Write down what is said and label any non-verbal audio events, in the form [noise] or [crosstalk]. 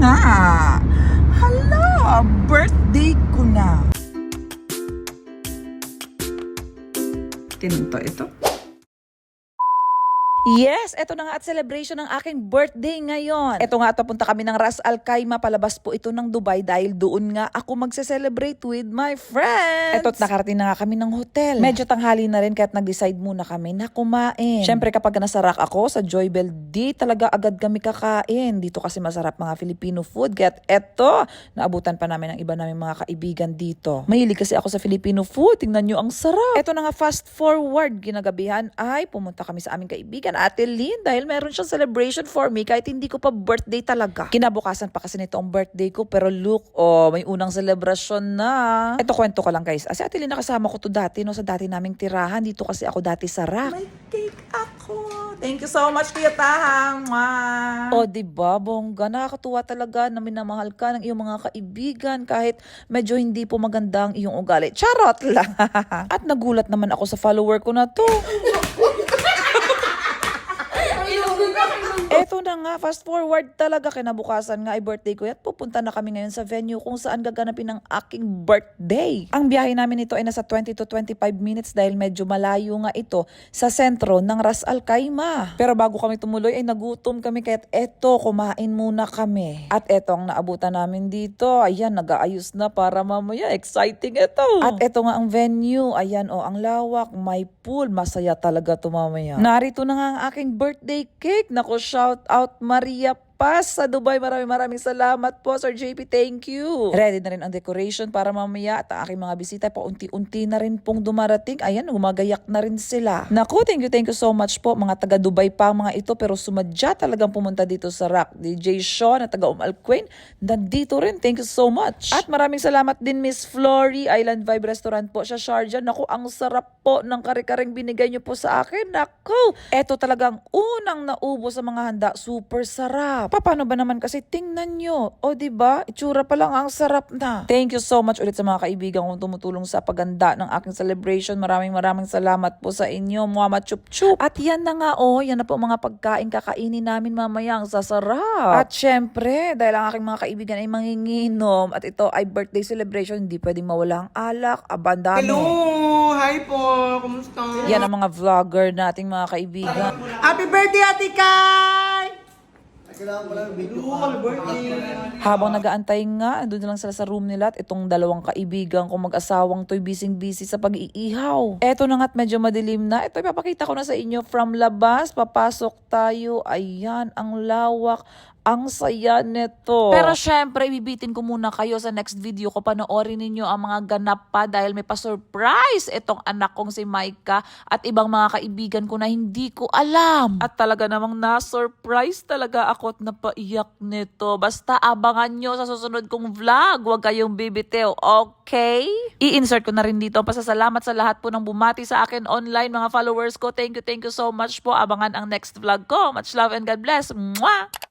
nga. Hala, birthday ko na. Tinto ito. Yes, eto na nga at celebration ng aking birthday ngayon. Eto nga at papunta kami ng Ras Al Khaimah, palabas po ito ng Dubai dahil doon nga ako magse-celebrate with my friends. Eto at nakarating na nga kami ng hotel. Medyo tanghali na rin kaya't nag-decide muna kami na kumain. Siyempre kapag nasa rack ako sa Joybell, di talaga agad kami kakain. Dito kasi masarap mga Filipino food. Kaya't eto, naabutan pa namin ng iba namin mga kaibigan dito. Mahilig kasi ako sa Filipino food. Tingnan nyo ang sarap. Eto na nga fast forward, ginagabihan ay pumunta kami sa aming kaibigan Ate Lynn dahil meron siyang celebration for me kahit hindi ko pa birthday talaga. Kinabukasan pa kasi nito ang birthday ko pero look, oh, may unang celebration na. Ito kwento ko lang guys. Asi Ate Lynn nakasama ko to dati no sa dati naming tirahan. Dito kasi ako dati sa rack. May cake ako. Thank you so much, Kuya Tahang. O, di ba, bongga, nakakatuwa talaga na minamahal ka ng iyong mga kaibigan kahit medyo hindi po maganda ang iyong ugali. Charot lang. [laughs] At nagulat naman ako sa follower ko na to. Eto na nga, fast forward talaga kinabukasan nga ay birthday ko at pupunta na kami ngayon sa venue kung saan gaganapin ang aking birthday. Ang biyahe namin ito ay nasa 20 to 25 minutes dahil medyo malayo nga ito sa sentro ng Ras Al Khaimah. Pero bago kami tumuloy ay nagutom kami kaya't eto, kumain muna kami. At eto ang naabutan namin dito. Ayan, nag-aayos na para mamaya. Exciting ito. At eto nga ang venue. Ayan, oh, ang lawak, may pool. Masaya talaga to mamaya. Narito na nga ang aking birthday cake. Nako, shout out Maria Paz sa Dubai. Maraming maraming salamat po, Sir JP. Thank you. Ready na rin ang decoration para mamaya at ang aking mga bisita paunti-unti na rin pong dumarating. Ayan, gumagayak na rin sila. Naku, thank you, thank you so much po. Mga taga Dubai pa mga ito pero sumadya talagang pumunta dito sa Rock. DJ Sean at taga Umal Queen, nandito rin. Thank you so much. At maraming salamat din Miss Flory, Island Vibe Restaurant po sa Sharjah. Naku, ang sarap po ng kare-kareng binigay niyo po sa akin. Naku, eto talagang unang naubo sa mga handa. Super sarap. Paano ba naman kasi tingnan nyo. O di ba? Itsura pa lang ang sarap na. Thank you so much ulit sa mga kaibigan kong tumutulong sa paganda ng aking celebration. Maraming maraming salamat po sa inyo. Muhammad Chup Chup. At yan na nga oh, yan na po mga pagkain kakainin namin mamaya. Ang sasarap. At syempre, dahil ang aking mga kaibigan ay manginginom at ito ay birthday celebration, hindi pwedeng mawala ang alak, abandami. Hello! Hi po! Kumusta? Yan ang mga vlogger nating mga kaibigan. Happy birthday, Ate Kai! Hello, happy birthday! Habang nagaantay nga, doon na lang sila sa room nila at itong dalawang kaibigan kong mag-asawang to'y busy-busy sa pag-iihaw. Eto na nga't medyo madilim na. Ito ipapakita ko na sa inyo from labas. Papasok tayo. Ayan, ang lawak. Ang saya nito. Pero syempre, ibibitin ko muna kayo sa next video ko. Panoorin ninyo ang mga ganap pa dahil may pa-surprise itong anak kong si Maika at ibang mga kaibigan ko na hindi ko alam. At talaga namang na-surprise talaga ako at napaiyak nito. Basta abangan nyo sa susunod kong vlog. Huwag kayong bibitew, okay? I-insert ko na rin dito pasasalamat sa lahat po ng bumati sa akin online, mga followers ko. Thank you, thank you so much po. Abangan ang next vlog ko. Much love and God bless. Mwah!